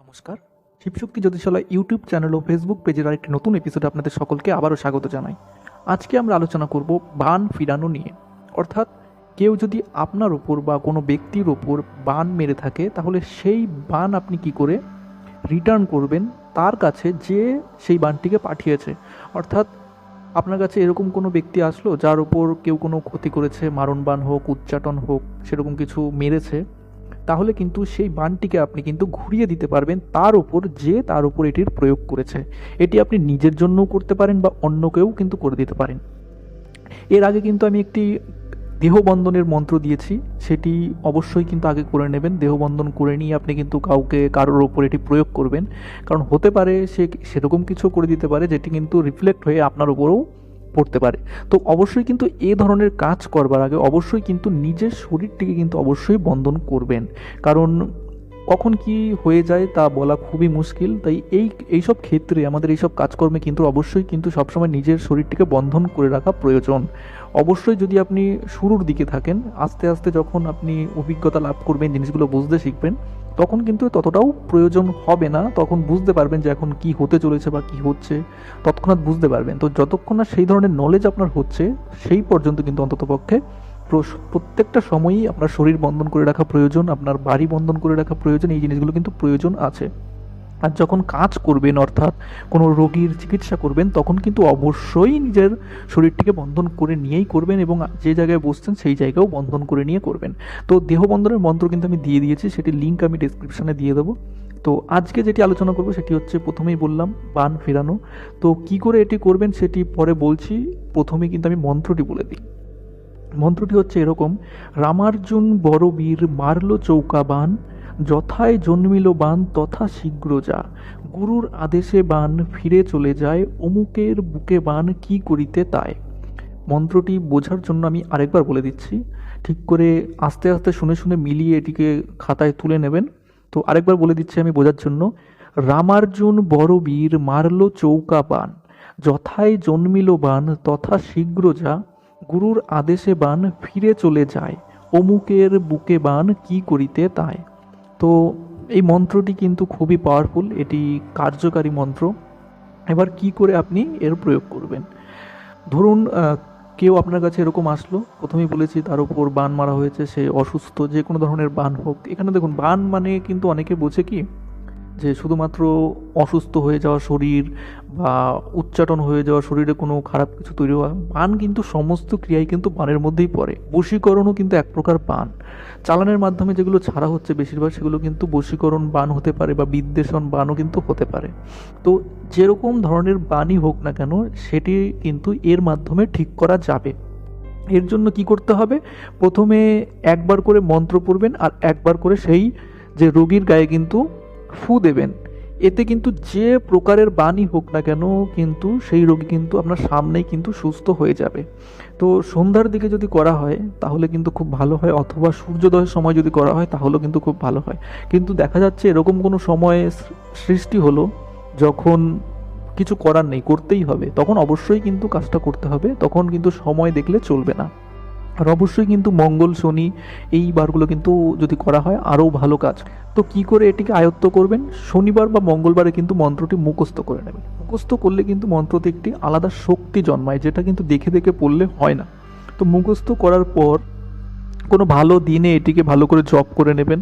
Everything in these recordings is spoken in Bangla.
নমস্কার। শিবশক্তি জ্যোতিষালয় ইউটিউব চ্যানেল ও ফেসবুক পেজের আরেকটি নতুন এপিসোডে আপনাদের সকলকে আবারও স্বাগত জানাই। আজকে আমরা আলোচনা করব বান ফিরানো নিয়ে। অর্থাৎ কেউ যদি আপনার ওপর বা কোনো ব্যক্তির ওপর বান মেরে থাকে, তাহলে সেই বান আপনি কি করে রিটার্ন করবেন? তার কাছে যে সেই বানটিকে পাঠিয়েছে। অর্থাৎ আপনার কাছে এরকম কোনো ব্যক্তি আসলো যার ওপর কেউ কোনো ক্ষতি করেছে মারণ বান হোক উচ্চাটন হোক, সেরকম কিছু মেরেছে তাহলে কিন্তু সেই বানটিকে আপনি কিন্তু ঘুরিয়ে দিতে পারবেন তার উপর যে তার উপর এটির প্রয়োগ করেছে। এটি আপনি নিজের জন্যও করতে পারেন বা অন্যকেও কিন্তু করে দিতে পারেন। এর আগে কিন্তু আমি একটি দেহবন্ধনের মন্ত্র দিয়েছি, সেটি অবশ্যই কিন্তু আগে করে নেবেন। দেহবন্ধন করে নিয়ে আপনি কিন্তু কাউকে, কারোর ওপর এটি প্রয়োগ করবেন। কারণ হতে পারে সে সেরকম কিছু করে দিতে পারে, যেটি কিন্তু রিফ্লেক্ট হয়ে আপনার উপরেও পড়তে পারে। তো অবশ্যই কিন্তু এ ধরনের কাজ করবার আগে অবশ্যই কিন্তু নিজের শরীরটিকে কিন্তু অবশ্যই বন্ধন করবেন। কারণ কখন কি হয়ে যায় তা বলা খুবই মুশকিল। তাই এই, এইসব ক্ষেত্রে আমাদের এইসব কাজকর্মে কিন্তু অবশ্যই কিন্তু সবসময় নিজের শরীরটিকে বন্ধন করে রাখা প্রয়োজন। অবশ্যই যদি আপনি শুরুর দিকে থাকেন, আস্তে আস্তে যখন আপনি অভিজ্ঞতা লাভ করবেন, জিনিসগুলো বুঝতে শিখবেন তখন কিন্তু ততটাও প্রয়োজন হবে না। তখন বুঝতে পারবেন যে এখন কি হতে চলেছে বা কি হচ্ছে। তৎক্ষণাৎ বুঝতে পারবেন। তো যতক্ষণ না সেই ধরনের নলেজ আপনার হচ্ছে, সেই পর্যন্ত কিন্তু অন্ততপক্ষে প্রত্যেকটা সময়ই আপনার শরীর বন্ধন করে রাখা প্রয়োজন, আপনার বাড়ি বন্ধন করে রাখা প্রয়োজন, এই জিনিসগুলো কিন্তু প্রয়োজন আছে। আর যখন কাজ করবেন, অর্থাৎ কোনো রোগীর চিকিৎসা করবেন, তখন কিন্তু অবশ্যই নিজের শরীরটিকে বন্ধন করে নিয়েই করবেন এবং যে জায়গায় বসছেন সেই জায়গাও বন্ধন করে নিয়ে করবেন। তো দেহবন্ধনের মন্ত্র কিন্তু আমি দিয়ে দিয়েছি সেটি লিঙ্ক আমি ডিসক্রিপশানে দিয়ে দেবো। তো আজকে যেটি আলোচনা করব, সেটি হচ্ছে প্রথমেই বললাম, বান ফেরানো। তো কি করে এটি করবেন, সেটি পরে বলছি। প্রথমে কিন্তু আমি মন্ত্রটি বলে দিই। মন্ত্রটি হচ্ছে এরকম, রামার্জুন বড় বীর মারল চৌকা বান যথায় জন্মিল বান, তথা শীঘ্র যা। গুরুর আদেশে বান ফিরে চলে যায়, অমুকের বুকে বান কি করিতে তাই। মন্ত্রটি বোঝার জন্য আমি আরেকবার বলে দিচ্ছি। ঠিক করে আস্তে আস্তে শুনে শুনে মিলিয়ে এটিকে খাতায় তুলে নেবেন। তো আরেকবার বলে দিচ্ছি আমি বোঝার জন্য। রামার্জুন বড় বীর মারল চৌকা বান। যথায় জন্মিল বান, তথা শীঘ্র যা। গুরুর আদেশে বান ফিরে চলে যায়। অমুকের বুকে বান কি করিতে তাই। তো এই মন্ত্রটি কিন্তু খুবই পাওয়ারফুল এটি কার্যকারী মন্ত্র। এবার কি করে আপনি এর প্রয়োগ করবেন? ধরুন কেউ আপনার কাছে এরকম আসলো, প্রথমেই বলেছি তার উপর বান মারা হয়েছে, সে অসুস্থ, যে কোনো ধরনের বান হোক। এখানে দেখুন, বান মানে কিন্তু অনেকে বোঝে কি যে শুধুমাত্র অসুস্থ হয়ে যাওয়া শরীর বা উচ্চাটন হয়ে যাওয়া শরীরে কোনো খারাপ কিছু তৈরি হওয়া বান কিন্তু সমস্ত ক্রিয়াই কিন্তু বানের মধ্যেই পড়ে। বশীকরণও কিন্তু এক প্রকার বান চালানের মাধ্যমে যেগুলো ছাড়া হচ্ছে বেশিরভাগ, সেগুলো কিন্তু বশীকরণ বান হতে পারে বা বিদ্বেষণ বানও কিন্তু হতে পারে। তো যেরকম ধরনের বানই হোক না কেন, সেটি কিন্তু এর মাধ্যমে ঠিক করা যাবে। এর জন্য কি করতে হবে? প্রথমে একবার করে মন্ত্র পড়বেন আর একবার করে সেই যে রোগীর গায়ে কিন্তু ফু দেবেন। এতে কিন্তু যে প্রকারের বানই হোক না কেন কিন্তু সেই রোগী কিন্তু আপনার সামনেই কিন্তু সুস্থ হয়ে যাবে। তো সন্ধ্যার দিকে যদি করা হয়, তাহলে কিন্তু খুব ভালো হয়, অথবা সূর্যোদয়ের সময় যদি করা হয়, তাহলেও কিন্তু খুব ভালো হয়। কিন্তু দেখা যাচ্ছে এরকম কোনো সময় সৃষ্টি হলো, যখন কিছু করার নেই, করতেই হবে। তখন অবশ্যই কিন্তু কাজটা করতে হবে, তখন কিন্তু সময় দেখলে চলবে না। আর অবশ্যই কিন্তু মঙ্গল, শনি এই বারগুলো কিন্তু যদি করা হয় আরও ভালো কাজ। তো কি করে এটিকে আয়ত্ত করবেন? শনিবার বা মঙ্গলবারে কিন্তু মন্ত্রটি মুখস্থ করে নেবেন। মুখস্থ করলে কিন্তু মন্ত্রতে একটি আলাদা শক্তি জন্মায়, যেটা কিন্তু দেখে দেখে পড়লে হয় না। তো মুখস্থ করার পর কোনো ভালো দিনে এটিকে ভালো করে জপ করে নেবেন।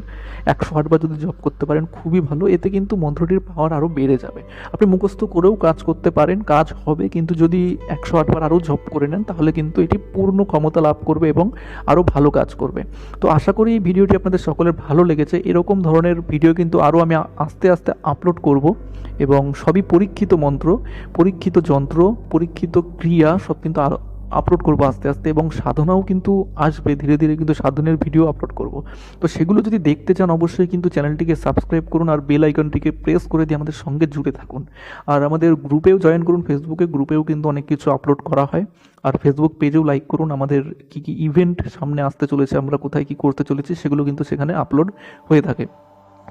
একশো আটবার যদি জপ করতে পারেন, খুবই ভালো। এতে কিন্তু মন্ত্রটির পাওয়ার আরও বেড়ে যাবে। আপনি মুখস্থ করেও কাজ করতে পারেন, কাজ হবে, কিন্তু যদি একশো আটবার আরও জপ করে নেন, তাহলে কিন্তু এটি পূর্ণ ক্ষমতা লাভ করবে এবং আরও ভালো কাজ করবে। তো আশা করি এই ভিডিওটি আপনাদের সকলের ভালো লেগেছে। এরকম ধরনের ভিডিও কিন্তু আরও আমি আস্তে আস্তে আপলোড করব এবং সবই পরীক্ষিত মন্ত্র, পরীক্ষিত যন্ত্র, পরীক্ষিত ক্রিয়া সব কিন্তু আরও আপলোড করব আস্তে আস্তে এবং সাধনাও কিন্তু আসবে, ধীরে ধীরে কিন্তু সাধনের ভিডিও আপলোড করব। তো সেগুলো যদি দেখতে চান, অবশ্যই কিন্তু চ্যানেলটিকে সাবস্ক্রাইব করুন আর বেল আইকনটিকে প্রেস করে দিয়ে আমাদের সঙ্গে জুড়ে থাকুন। আর আমাদের গ্রুপেও জয়েন করুন ফেসবুকে গ্রুপেও কিন্তু অনেক কিছু আপলোড করা হয়। আর ফেসবুক পেজেও লাইক করুন, আমাদের কি কি ইভেন্ট সামনে আসতে চলেছে, আমরা কোথায় কি করতে চলেছি, সেগুলো কিন্তু সেখানে আপলোড হয়ে থাকে।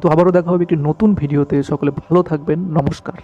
তো আবারও দেখা হবে একটি নতুন ভিডিওতে সকলে ভালো থাকবেন, নমস্কার।